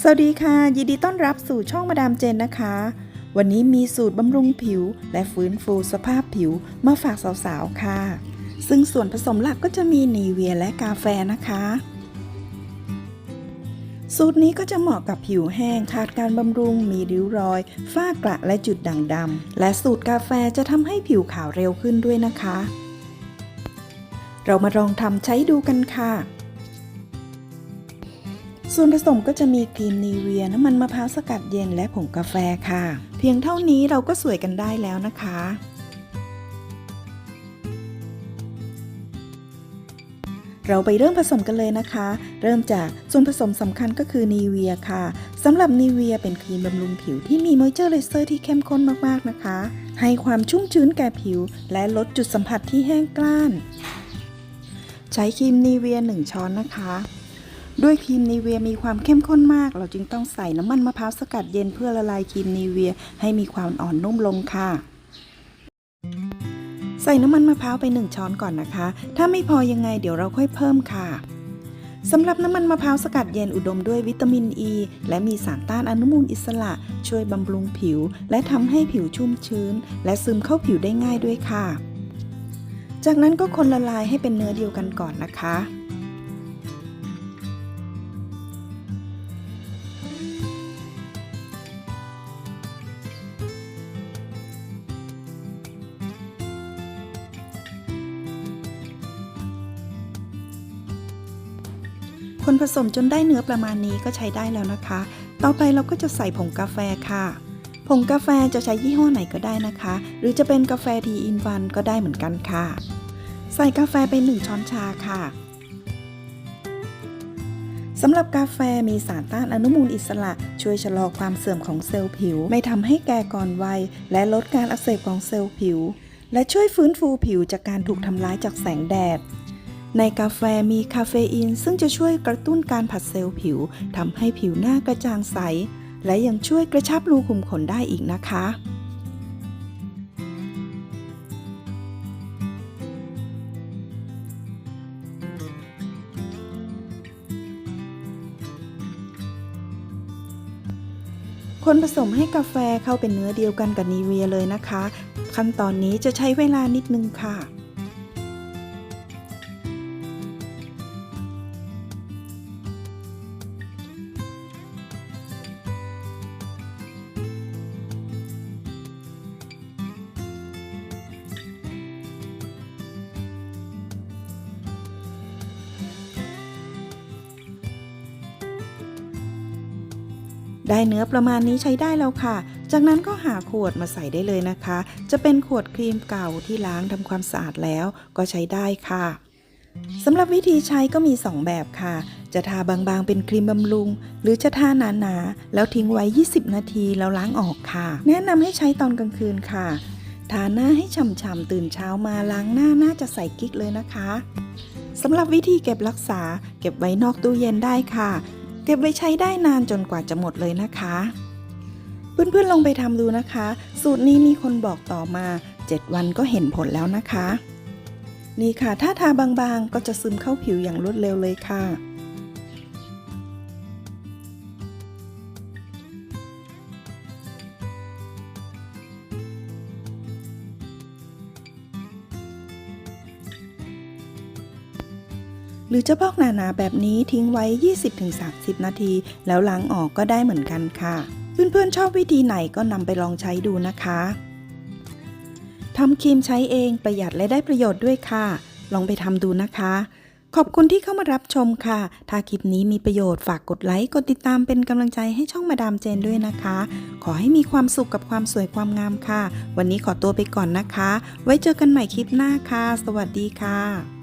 สวัสดีค่ะ ยินดีต้อนรับสู่ช่องมาดามเจนนะคะ วันนี้มีสูตรบำรุงผิว และฟื้นฟูสภาพผิวมาฝากสาวๆค่ะ ซึ่งส่วนผสมหลักก็จะมีนีเวียและกาแฟนะคะ สูตรนี้ก็จะเหมาะกับผิวแห้งขาดการบำรุง มีริ้วรอย ฝ้ากระและจุดด่างดำและสูตรกาแฟจะทำให้ผิวขาวเร็วขึ้นด้วยนะคะ เรามาลองทำใช้ดูกันค่ะ ส่วนผสมก็จะมีครีมนีเวียน้ำมันมะพร้าวสกัดเย็นและผงกาแฟค่ะ เพียงเท่านี้เราก็สวยกันได้แล้วนะคะ เราไปเริ่มผสมกันเลยนะคะ เริ่มจากส่วนผสมสำคัญก็คือนีเวียค่ะสำหรับนีเวียเป็นครีมบำรุงผิวที่มีมอยเจอร์เลเซอร์ที่เข้มข้นมากๆนะคะ ให้ความชุ่มชื้นแก่ผิว และลดจุดสัมผัสที่แห้งกร้าน ใช้ครีมนีเวีย 1 ช้อนนะคะ ด้วยครีมนีเวียมีความเข้มข้นมาก เราจึงต้องใส่น้ำมันมะพร้าวสกัดเย็นเพื่อละลายครีมนีเวียให้มีความอ่อนนุ่มลงค่ะ ใส่น้ำมันมะพร้าวไป 1 ช้อนก่อนนะคะ ถ้าไม่พอยังไงเดี๋ยวเราค่อยเพิ่มค่ะสำหรับน้ำมันมะพร้าวสกัดเย็นอุดมด้วยวิตามินอ e, ีและมีสารต้านอนุมูลอิสระ ช่วยบำรุงผิว และทำให้ผิวชุ่มชื้น และซึมเข้าผิวได้ง่ายด้วยค่ะ จากนั้นก็คนละลายให้เป็นเนื้อเดียวกันก่อนนะคะ คนผสมจนได้เนื้อประมาณนี้ก็ใช้ได้แล้วนะคะ ต่อไปเราก็จะใส่ผงกาแฟค่ะผงกาแฟจะใช้ยี่ห้อไหนก็ได้นะคะ หรือจะเป็นกาแฟทีอินวันก็ได้เหมือนกันค่ะ ใส่กาแฟไป 1 ช้อนชาค่ะสำหรับกาแฟมีสารต้านอนุมูลอิสระ ช่วยชะลอความเสื่อมของเซลล์ผิว ไม่ทำให้แก่ก่อนวัย และลดการอักเสบของเซลล์ผิว และช่วยฟื้นฟูผิวจากการถูกทำร้ายจากแสงแดด ในกาแฟมีคาเฟอีน ซึ่งจะช่วยกระตุ้นการผัดเซลล์ผิวทำให้ผิวหน้ากระจ่างใส และยังช่วยกระชับรูขุมขนได้อีกนะคะ คนผสมให้กาแฟเข้าเป็นเนื้อเดียวกันกับนีเวียเลยนะคะ ขั้นตอนนี้จะใช้เวลานิดนึงค่ะ ได้เนื้อประมาณนี้ใช้ได้แล้วค่ะ จากนั้นก็หาขวดมาใส่ได้เลยนะคะ จะเป็นขวดครีมเก่าที่ล้างทำความสะอาดแล้วก็ใช้ได้ค่ะสำหรับวิธีใช้ก็มี 2 แบบค่ะ จะทาบางๆเป็นครีมบำรุง หรือจะทาหนาๆแล้วทิ้งไว้ 20 นาทีแล้วล้างออกค่ะ แนะนำให้ใช้ตอนกลางคืนค่ะ ทาหน้าให้ฉ่ำๆตื่นเช้ามาล้างหน้าน่าจะใส่กิ๊กเลยนะคะสำหรับวิธีเก็บรักษาเก็บไว้นอกตู้เย็นได้ค่ะ เก็บไว้ใช้ได้นานจนกว่าจะหมดเลยนะคะ เพื่อนๆลองไปทำดูนะคะ สูตรนี้มีคนบอกต่อมา 7 วันก็เห็นผลแล้วนะคะ นี่ค่ะถ้าทาบางๆก็จะซึมเข้าผิวอย่างรวดเร็วเลยค่ะ หรือจะพอกหนาๆแบบนี้ทิ้งไว้ 20-30 นาที แล้วล้างออกก็ได้เหมือนกันค่ะ เพื่อนๆชอบวิธีไหนก็นำไปลองใช้ดูนะคะทำครีมใช้เองประหยัดและได้ประโยชน์ด้วยค่ะ ลองไปทำดูนะคะ ขอบคุณที่เข้ามารับชมค่ะ ถ้าคลิปนี้มีประโยชน์ฝากกดไลค์ กดติดตามเป็นกำลังใจให้ช่องมาดามเจนด้วยนะคะ ขอให้มีความสุขกับความสวยความงามค่ะ วันนี้ขอตัวไปก่อนนะคะ ไว้เจอกันใหม่คลิปหน้าค่ะ สวัสดีค่ะ